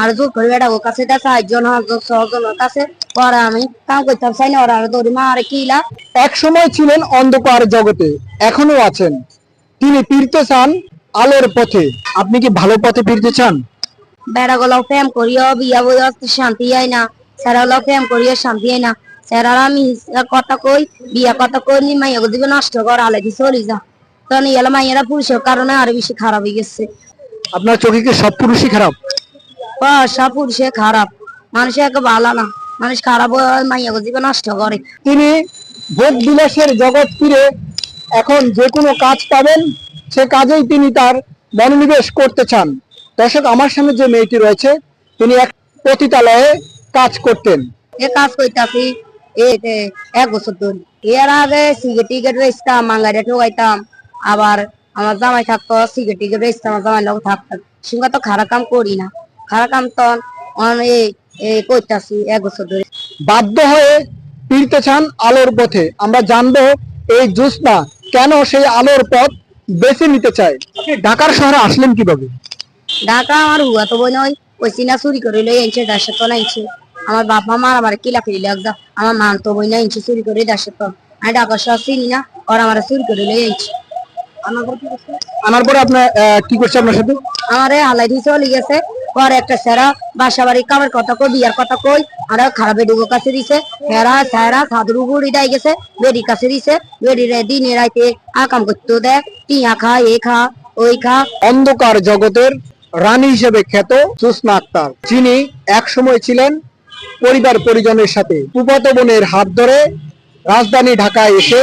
আর জোর করে বেটা ও কাছে দেয় সাতজন ছজনের কাছে। পরে আমি কাম করতাম চাই না ওরা আর দৌড়ি মা আরে কিলা। এক সময় ছিলেন অন্ধকার জগতে এখনও আছেন। তিনি ফিরতে চান আলোর পথে। আপনি কি ভালো পথে ফিরতে চান? বেড়া গুলো প্রেম করিও বিয়া বই শান্তি হয় না। সেরা গুলো প্রেম করিও শান্তি হয় না। সেরা আমি কথা কই বিয়া কথা কই নি মাইয়া দিবে নষ্ট কর আলে দি চলি যা। তখন ইয়ালা মাইয়ারা পুরুষের কারণে আরও বেশি খারাপ হয়ে গেছে। আপনার চোখে কি সব পুরুষই খারাপ? সব পুরুষে খারাপ। মানুষ একে ভালো না। মানুষ খারাপ মাইয়া দিবে নষ্ট করে। তিনি ভোগ বিলাসের জগৎ ফিরে এখন যে কোনো কাজ পাবেন সে কাজেই তিনি তার মনোনিবেশ করতে চান। দর্শক আমার সামনে যে মেয়েটি রয়েছে তিনি এক পতিতালয়ে কাজ করতেন। এ কাজ করতেছি এক বছর ধরে। এর আগে সিগারেট টিকেট বেচতাম মাঙ্গারে ঠোকাইতাম। আবার আমার জামাই থাকতো সিগারেট টিকেট বেচতাম আমার জামাই লোক থাকতাম সঙ্গে তো খারাপ কাম করি না। খারাপ কাম এই এই করতেছি এক বছর ধরে। বাধ্য হয়ে ফিরতে চান আলোর পথে। আমরা জানব এই জ্যোৎস্না কেন সেই আলোর পথ বেছে নিতে চায়। ঢাকার শহরে আসলেন কীভাবে? ঢাকা আমার হুয়া তো বই নয় ওই চিনা চুরি করে লই আনছে দেড়শো তো নাইছে আমার বাপ মা মার আমার কিলা ফিরি লাগজা আমার মান তো বই না ইঞ্চি চুরি করে দেড়শো তো আমি ঢাকা শহর চিনি না ওর আমার চুরি করে লই আনছে আনার পরে আপনার আহ, কি করছে আপনার সাথে? আমারে হালাই দিয়ে চলে গেছে। পরে একটা সেরা বাসা বাড়ি কামের কথা কই, বিয়ার কথা কই, আর খারাপ বেডুগো কাছে দিছে। হেরা সেরা, সাধুরু বুড়ি দাই গেছে বেডি কাছে দিছে। বেডি রে দিনে রাইতে আ কাম করতে দেয়, টিয়া খা, এ খা, ওই খা। অন্ধকার জগতের রানী হিসেবে খ্যাত জ্যোৎস্না আক্তার। যিনি এক সময় ছিলেন পরিবার পরিজনের সাথে ফুফাতো বোনের হাত ধরে রাজধানী ঢাকায় এসে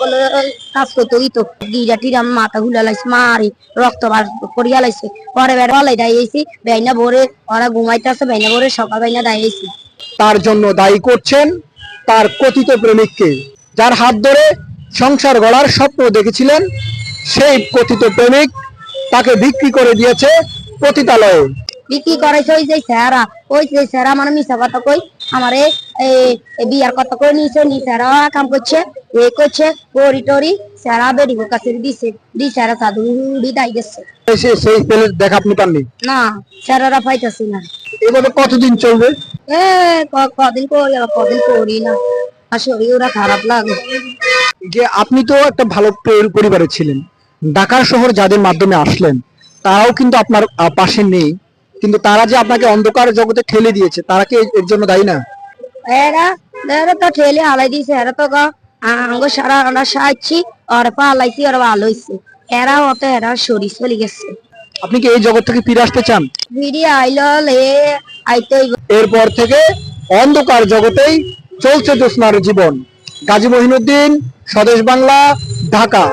গুলো কাজ করতে দিত গিরা টিরা মাথা গুলা লাইছে মারি রক্ত বার করিয়া লাইছে। পরে বেড়া বেইনা ভোরে ওরা ঘুমাইতেছে বেইনা ভোরে সকাল বেইনা দাইয়েছি তার জন্য দায়ী করছেন তার কথিত প্রেমিককে যার হাত ধরে সংসার গড়ার স্বপ্ন দেখেছিলেন সেই কথিত প্রেমিক তাকে বিক্রি করে দিয়েছে পতিতালয়ে। বিক্রি করেছে ওই যে স্যারা ওই যে স্যারা মানে মিশা কথা কই আমারে বিয়ার কথা কই নিছে নি স্যারা কাম করছে। টরি বেরি কাছে দিছে দি স্যারা সাধু দাই গেছে সেই ছেলের দেখা আপনি পাননি না স্যারারা পাইতাছি না। এভাবে কতদিন চলবে? এ ক- কদিন করি আবার কদিন করি না। শরীর ওরা খারাপ লাগে যে আপনি তো একটা ভালো পরি- পরিবারে ছিলেন। ঢাকার শহর যাদের মাধ্যমে আসলেন তারাও কিন্তু আপনার পাশে নেই। কিন্তু তারা যে আপনাকে অন্ধকার জগতে ঠেলে দিয়েছে তারা কি এর- জন্য দায়ী না? এরা এরা তো ঠেলে হালাই দিছে এরা তো আঙ্গ সারা আমরা সাহায্যি আর পালাইছি আর ভালো হইছে এরা অত এরা শরীর চলে গেছে। আপনি কি এই জগৎ থেকে ফিরে আসতে চান? ফিরে আইল এ আইতে এরপর থেকে অন্ধকার জগতেই চলছে জ্যোৎস্নার জীবন। গাজী মহিনুদ্দিন স্বদেশ বাংলা ঢাকা।